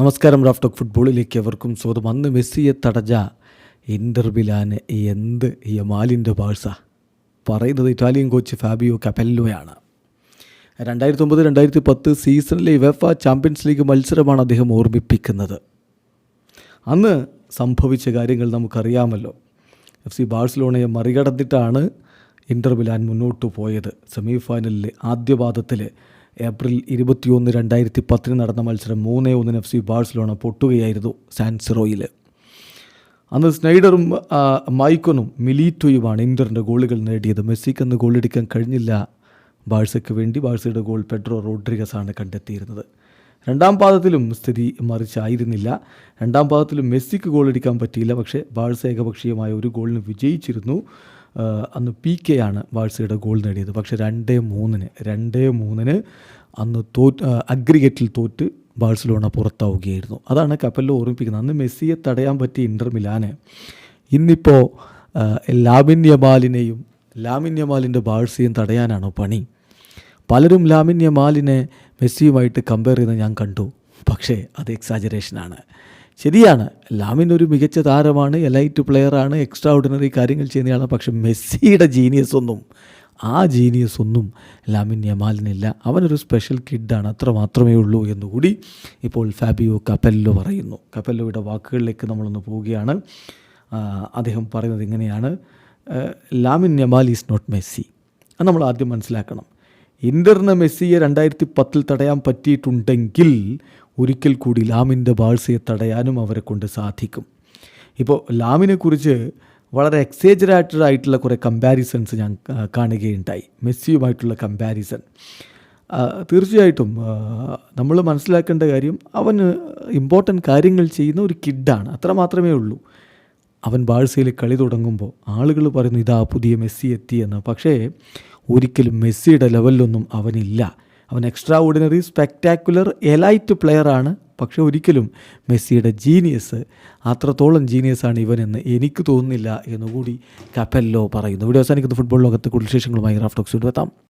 നമസ്കാരം റാഫ് റാഫ്റ്റോക്ക് ഫുട്ബോളിലേക്ക് അവർക്കും സ്വാഗതം. അന്ന് മെസ്സിയെ തടഞ്ഞ ഇന്റർ മിലാന് എന്ത് യമാലിന്റെ ബാഴ്സ? പറയുന്നത് ഇറ്റാലിയൻ കോച്ച് ഫാബിയോ കപെല്ലോയാണ് രണ്ടായിരത്തി ഒമ്പത് രണ്ടായിരത്തി പത്ത് സീസണിലെ വെഫ ചാമ്പ്യൻസ് ലീഗ് മത്സരമാണ് അദ്ദേഹം ഓർമ്മിപ്പിക്കുന്നത്. അന്ന് സംഭവിച്ച കാര്യങ്ങൾ നമുക്കറിയാമല്ലോ. എഫ് സി ബാഴ്സലോണയെ മറികടന്നിട്ടാണ് ഇന്റർ മിലാൻ മുന്നോട്ട് പോയത്. സെമിഫൈനലിലെ ഫൈനലിലെ ആദ്യ പാദത്തിൽ ഏപ്രിൽ ഇരുപത്തിയൊന്ന് രണ്ടായിരത്തി പത്തിന് നടന്ന മത്സരം മൂന്നേ ഒന്നിന് എഫ് സി ബാഴ്സലോണ പൊട്ടുകയായിരുന്നു സാൻസിറോയിൽ അന്ന് സ്നൈഡറും മൈക്കോനും മിലീറ്റോയുമാണ് ഇന്ററിന്റെ ഗോളുകൾ നേടിയത്. മെസ്സിക്ക് അന്ന് ഗോളടിക്കാൻ കഴിഞ്ഞില്ല ബാഴ്സയ്ക്ക് വേണ്ടി. ബാഴ്സയുടെ ഗോൾ പെഡ്രോ റോഡ്രിഗസ് ആണ് കണ്ടെത്തിയിരുന്നത്. രണ്ടാം പാദത്തിലും സ്ഥിതി മറിച്ചായിരുന്നില്ല. രണ്ടാം പാദത്തിലും മെസ്സിക്ക് ഗോളടിക്കാൻ പറ്റിയില്ല. പക്ഷേ ബാഴ്സ ഏകപക്ഷീയമായ ഒരു ഗോളിന് വിജയിച്ചിരുന്നു. അന്ന് പി കെ ആണ് വാഴ്സയുടെ ഗോൾ നേടിയത്. പക്ഷേ രണ്ടേ മൂന്നിന് രണ്ടേ മൂന്നിന് അന്ന് തോറ്റ് അഗ്രിഗേറ്റിൽ തോറ്റ് ബാഴ്സലോണ പുറത്താവുകയായിരുന്നു. അതാണ് കപ്പലിൽ ഓർമ്മിപ്പിക്കുന്നത്. അന്ന് മെസ്സിയെ തടയാൻ പറ്റിയ ഇന്റർ മിലാന് ഇന്നിപ്പോൾ ലാമിൻ യമാലിനെയും ലാമിൻ യമാലിന്റെ ബാഴ്സയും തടയാനാണോ പണി? പലരും ലാമിൻ യമാലിനെ മെസ്സിയുമായിട്ട് കമ്പയർ ചെയ്യുന്നത് ഞാൻ കണ്ടു. പക്ഷേ അത് എക്സാജറേഷനാണ് ശരിയാണ്. ലാമിൻ ഒരു മികച്ച താരമാണ് എലൈറ്റ് പ്ലെയറാണ് എക്സ്ട്രാ ഓർഡിനറി കാര്യങ്ങൾ ചെയ്യുന്നയാളാണ്. പക്ഷെ മെസ്സിയുടെ ജീനിയസ് ഒന്നും ആ ജീനിയസ് ഒന്നും ലാമിൻ യമാലിനില്ല. അവനൊരു സ്പെഷ്യൽ കിഡാണ് അത്ര മാത്രമേ ഉള്ളൂ എന്നുകൂടി ഇപ്പോൾ ഫാബിയോ കപ്പല്ലോ പറയുന്നു. കപ്പല്ലോയുടെ വാക്കുകളിലേക്ക് നമ്മളൊന്ന് പോവുകയാണ്. അദ്ദേഹം പറയുന്നത് ഇങ്ങനെയാണ്. Lamine Yamal is not Messi. അത് നമ്മൾ ആദ്യം മനസ്സിലാക്കണം. ഇന്ററിന് മെസ്സിയെ രണ്ടായിരത്തി പത്തിൽ തടയാൻ പറ്റിയിട്ടുണ്ടെങ്കിൽ ഒരിക്കൽ കൂടി ലാമിന്റെ ബാഴ്സയെ തടയാനും അവരെ കൊണ്ട് സാധിക്കും. ഇപ്പോൾ ലാമിനെക്കുറിച്ച് വളരെ എക്സേജറേറ്റഡ് ആയിട്ടുള്ള കുറേ കമ്പാരിസൺസ് ഞാൻ കാണുകയുണ്ടായി. മെസ്സിയുമായിട്ടുള്ള കമ്പാരിസൺ തീർച്ചയായിട്ടും നമ്മൾ മനസ്സിലാക്കേണ്ട കാര്യം അവന് ഇമ്പോർട്ടന്റ് കാര്യങ്ങൾ ചെയ്യുന്ന ഒരു കിഡാണ് അത്ര മാത്രമേ ഉള്ളൂ. അവൻ ബാഴ്സയിൽ കളി തുടങ്ങുമ്പോൾ ആളുകൾ പറയുന്നു ഇതാ പുതിയ മെസ്സി എത്തിയെന്ന് പക്ഷേ ഒരിക്കലും മെസ്സിയുടെ ലെവലിലൊന്നും അവനില്ല. അവൻ എക്സ്ട്രാ ഓർഡിനറി സ്പെക്ടാക്കുലർ എലൈറ്റ് പ്ലെയറാണ് പക്ഷെ ഒരിക്കലും മെസ്സിയുടെ ജീനിയസ് അത്രത്തോളം ജീനിയസാണ് ഇവനെന്ന് എനിക്ക് തോന്നുന്നില്ല എന്നുകൂടി കപ്പല്ലോ പറയുന്നു. ഇവിടെ അവസാനിക്കുന്ന. ഫുട്ബോൾ ലോകത്ത് കൂടുതൽ വിശേഷങ്ങളുമായി റാഫ്റ്റോക്സ് എത്താം.